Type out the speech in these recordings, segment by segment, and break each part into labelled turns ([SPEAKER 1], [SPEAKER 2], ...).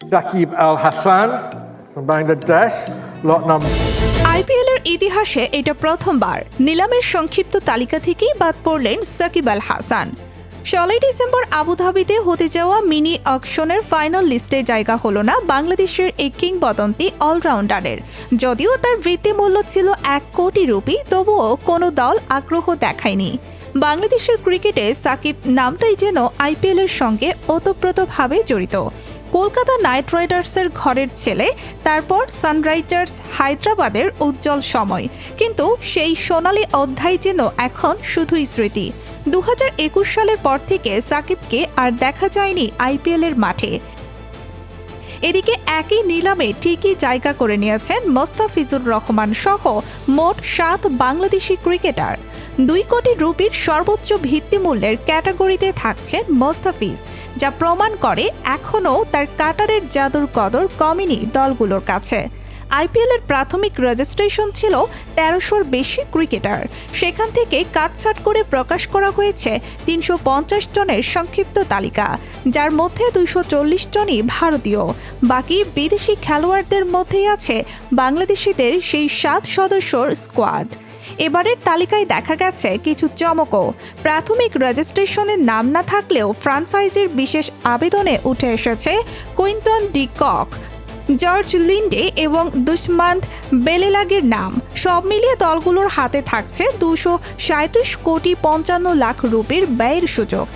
[SPEAKER 1] Rakib Al Hassan from Bangladesh, lot number.
[SPEAKER 2] IPL এর ইতিহাসে এটা প্রথমবার। নিলামের সংক্ষিপ্ত তালিকা থেকেই বাদ পড়লেন সাকিব আল হাসান ষোলোই ডিসেম্বর আবুধাবিতে হতে যাওয়া মিনি অকশনের ফাইনাল লিস্টে জায়গা হলো না বাংলাদেশের এই কিংবদন্তি অলরাউন্ডারের। যদিও তার বৃত্তিমূল্য ছিল এক কোটি রুপি তবুও কোনো দল আগ্রহ দেখায়নি। বাংলাদেশের ক্রিকেটে সাকিব নামটাই যেন আইপিএলের সঙ্গে ওতপ্রোতভাবে জড়িত। কলকাতা নাইট রাইডার্সের ঘরের ছেলে, তারপর সানরাইজার্স হায়দ্রাবাদের উজ্জ্বল সময়। কিন্তু সেই সোনালী অধ্যায় যেন এখন শুধুই স্মৃতি। দু হাজার একুশ সালের পর থেকে সাকিবকে আর দেখা যায়নি আইপিএলের মাঠে। এদিকে একই নিলামে ঠিকই জায়গা করে নিয়েছেন মোস্তাফিজুর রহমান সহ মোট সাত বাংলাদেশি ক্রিকেটার। দুই কোটি রুপির সর্বোচ্চ ভিত্তিমূল্যের ক্যাটাগরিতে থাকছেন মোস্তাফিজ, যা প্রমাণ করে এখনও তার কাটারের জাদুর কদর কমেনি দলগুলোর কাছে। আইপিএলের প্রাথমিক রেজিস্ট্রেশন ছিল তেরোশোর বেশি ক্রিকেটার। সেখান থেকে কাটছাট করে প্রকাশ করা হয়েছে তিনশো পঞ্চাশ জনের সংক্ষিপ্ত তালিকা, যার মধ্যে দুইশো চল্লিশ জনই ভারতীয়। বাকি বিদেশি খেলোয়াড়দের মধ্যেই আছে বাংলাদেশিদের সেই সাত সদস্যর স্কোয়াড। এবারের তালিকায় দেখা গেছে কিছু চমকও। প্রাথমিক রেজিস্ট্রেশনের নাম না থাকলেও ফ্রান্সাইজির বিশেষ আবেদনে উঠে এসেছে Quinton de Kock. George Linde এবং দুষ্মান্ত বেলেলাগের নাম। সব মিলিয়ে দলগুলোর হাতে থাকছে দুশো সাঁত্রিশ কোটি পঞ্চান্ন লাখ রুপির ব্যয়ের সুযোগ।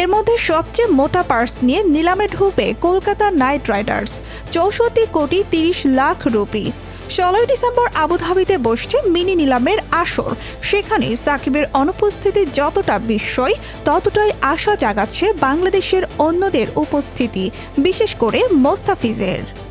[SPEAKER 2] এর মধ্যে সবচেয়ে মোটা পার্স নিয়ে নিলামে ঢুকবে কলকাতা নাইট রাইডার্স, চৌষট্টি কোটি তিরিশ লাখ রুপি। ষোলোই ডিসেম্বর আবুধাবিতে বসছে মিনি নিলামের আসর। সেখানে সাকিবের অনুপস্থিতি যতটা বিস্ময়, ততটাই আশা জাগাচ্ছে বাংলাদেশের অন্যদের উপস্থিতি, বিশেষ করে মোস্তাফিজের।